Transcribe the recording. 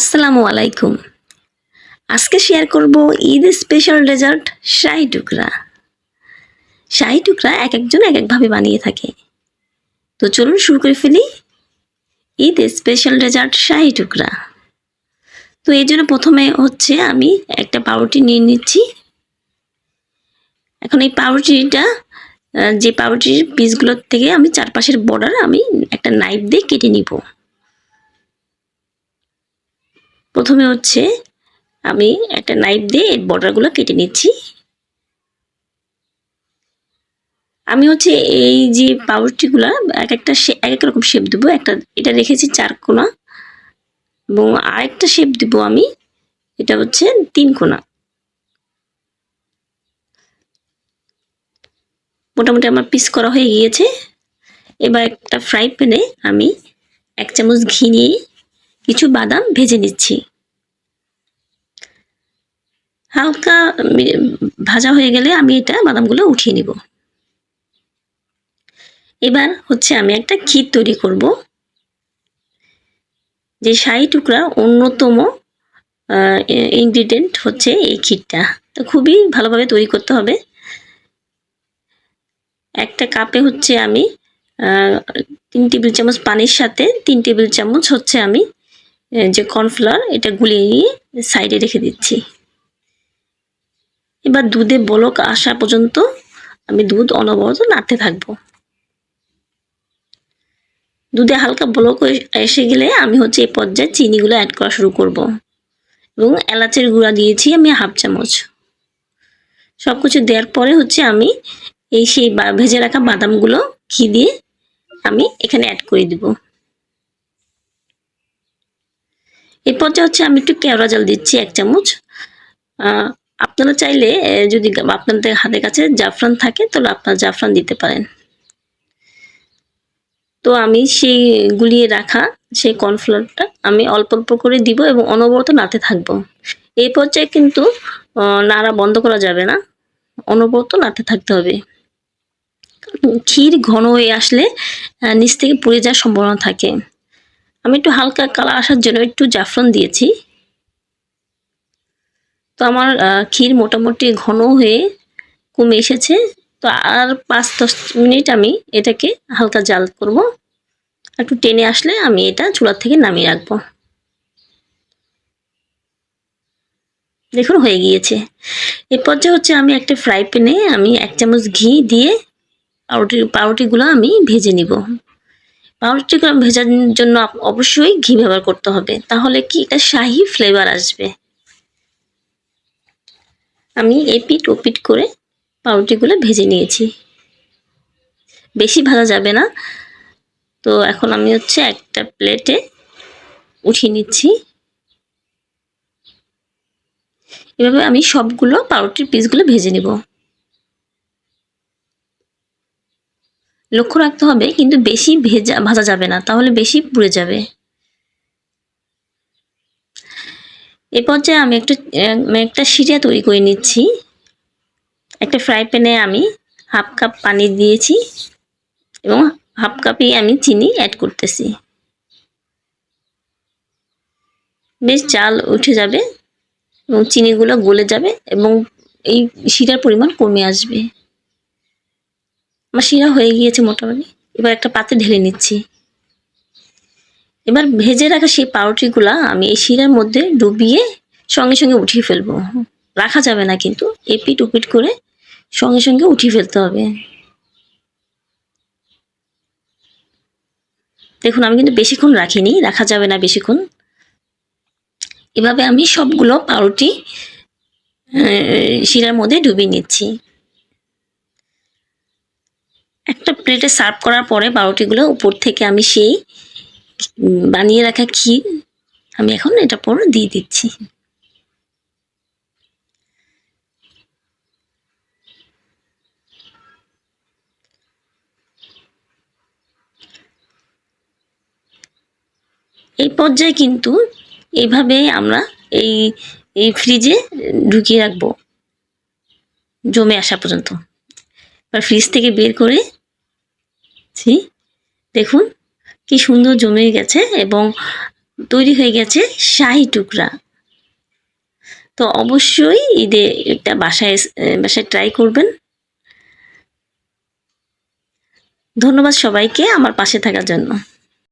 আসসালামু আলাইকুম। আজকে শেয়ার করব ঈদ স্পেশাল ডেজার্ট শাহি টুকরা। শাহি টুকরা এক একজন এক একভাবে বানিয়ে থাকে। তো চলুন শুরু করে ফেলি। ঈদ স্পেশাল ডেজার্ট শাহি টুকরা। তো এই জন্য প্রথমে হচ্ছে আমি একটা পাউরুটি নিয়ে নিচ্ছি। এখন এই পাউরুটিটা যে পাউরুটির পিসগুলোর থেকে আমি চারপাশের বর্ডার আমি একটা নাইফ দিয়ে কেটে নিব। প্রথমে হচ্ছে আমি একটা নাইফ দিয়ে এর বর্ডারগুলো কেটে নিচ্ছি। আমি হচ্ছে এই যে পাউরুটিগুলো এক একটা এক এক রকম শেপ দেবো। একটা, এটা রেখেছি চার কোনা এবং আরেকটা শেপ দেবো আমি, এটা হচ্ছে তিন কোনা। মোটামুটি আমার পিস করা হয়ে গিয়েছে। এবার একটা ফ্রাই প্যানে আমি এক চামচ ঘি নিয়ে কিছু বাদাম ভেজে নিচ্ছি। হালকা ভাজা হয়ে গেলে আমি এটা বাদামগুলো উঠিয়ে নিব। এবার হচ্ছে আমি একটা ক্ষীর তৈরি করব, যে শাহি টুকরা অন্যতম ইনগ্রিডিয়েন্ট হচ্ছে এই ক্ষীরটা। তো খুবই ভালোভাবে তৈরি করতে হবে। একটা কাপে হচ্ছে আমি তিন টেবিল চামচ পানির সাথে তিন টেবিল চামচ হচ্ছে আমি যে কর্নফ্লাওয়ার, এটা গুলিয়ে নিয়ে সাইডে রেখে দিচ্ছি। এবার দুধে বলক আসা পর্যন্ত আমি দুধ অনবরত নাড়তে থাকব। দুধে হালকা বলক এসে গেলে আমি হচ্ছে এই পর্যায়ে চিনিগুলো অ্যাড করা শুরু করব এবং এলাচের গুঁড়া দিয়েছি আমি হাফ চামচ। সব কিছু দেওয়ার পরে হচ্ছে আমি এই সেই ভেজে রাখা বাদামগুলো ঘি দিয়ে আমি এখানে অ্যাড করে দিব। এই পর্যায়ে হচ্ছে আমি একটু কেওড়া জল দিচ্ছি এক চামচ। আপনারা চাইলে যদি আপনাদের হাতের কাছে জাফরান থাকে, তাহলে আপনারা জাফরান দিতে পারেন। তো আমি সেই গুলিয়ে রাখা, সেই কর্নফ্লাওয়ারটা আমি অল্প অল্প করে দিব এবং অনবরত নাতে থাকব। এই পর্যায়ে কিন্তু নাড়া বন্ধ করা যাবে না। অনবরত নাতে থাকতে হবে। ক্ষীর ঘন হয়ে আসলে নিচ থেকে পুড়ে যাওয়ার সম্ভাবনা থাকে। আমি একটু হালকা কালার আসার জন্য একটু জাফরান দিয়েছি। তো আমার ক্ষীর মোটামুটি ঘন হয়ে কমে এসেছে। তো আর পাঁচ দশ মিনিট আমি এটাকে হালকা জাল করব। একটু টেনে আসলে আমি এটা চুলার থেকে নামিয়ে রাখব। দেখুন, হয়ে গিয়েছে। এরপর যে হচ্ছে আমি একটা ফ্রাই প্যানে আমি এক চামচ ঘি দিয়ে পাউরুটি, পাউরুটিগুলো আমি ভেজে নিব। পাউরুটিগুলো ভেজার জন্য অবশ্যই ঘি ব্যবহার করতে হবে। তাহলে কি এটা শাহি ফ্লেভার আসবে। আমি এপিট ওপিট করে পাউরুটিগুলো ভেজে নিয়েছি। বেশি ভাজা যাবে না। তো এখন আমি হচ্ছে একটা প্লেটে উঠিয়ে নিচ্ছি। এভাবে আমি সবগুলো পাউরুটির পিসগুলো ভেজে নিব। লক্ষ্য রাখতে হবে, কিন্তু বেশি ভেজা, ভাজা যাবে না, তাহলে বেশি পুড়ে যাবে। এ পর্যায়ে আমি একটু আহ, একটা সিরিয়া তৈরি করে নিচ্ছি। একটা ফ্রাই প্যানে আমি হাফ কাপ পানি দিয়েছি এবং হাফ কাপে আমি চিনি অ্যাড করতেছি। বেশ চাল উঠে যাবে এবং চিনিগুলো গলে যাবে এবং এই শিরার পরিমাণ কমে আসবে। আমার শিরা হয়ে গিয়েছে মোটামুটি। এবার একটা পাতে ঢেলে নিচ্ছি। এবার ভেজে রাখা সেই পাউরুটিগুলা আমি এই শিরার মধ্যে ডুবিয়ে সঙ্গে সঙ্গে উঠিয়ে ফেলব। রাখা যাবে না কিন্তু, এপিট উপিট করে সঙ্গে সঙ্গে উঠিয়ে ফেলতে হবে। দেখুন, আমি কিন্তু বেশিক্ষণ রাখিনি, রাখা যাবে না বেশিক্ষণ। এভাবে আমি সবগুলো পাউরুটি শিরার মধ্যে ডুবিয়ে নিচ্ছি। একটা প্লেটে সার্ভ করার পরে পাউরুটিগুলো উপর থেকে আমি সেই বানিয়ে রাখা ক্ষীর আমি এখন এটা পর দিয়ে দিচ্ছি। এই পর্যায়ে কিন্তু এইভাবে আমরা এই এই ফ্রিজে ঢুকিয়ে রাখব, জমে আসা পর্যন্ত। এবার ফ্রিজ থেকে বের করে দেখুন কি সুন্দর জমে গেছে এবং তৈরি হয়ে গেছে শাহি টুকরা। তো অবশ্যই ঈদে এটা বাসায় বাসায় ট্রাই করবেন। ধন্যবাদ সবাইকে আমার পাশে থাকার জন্য।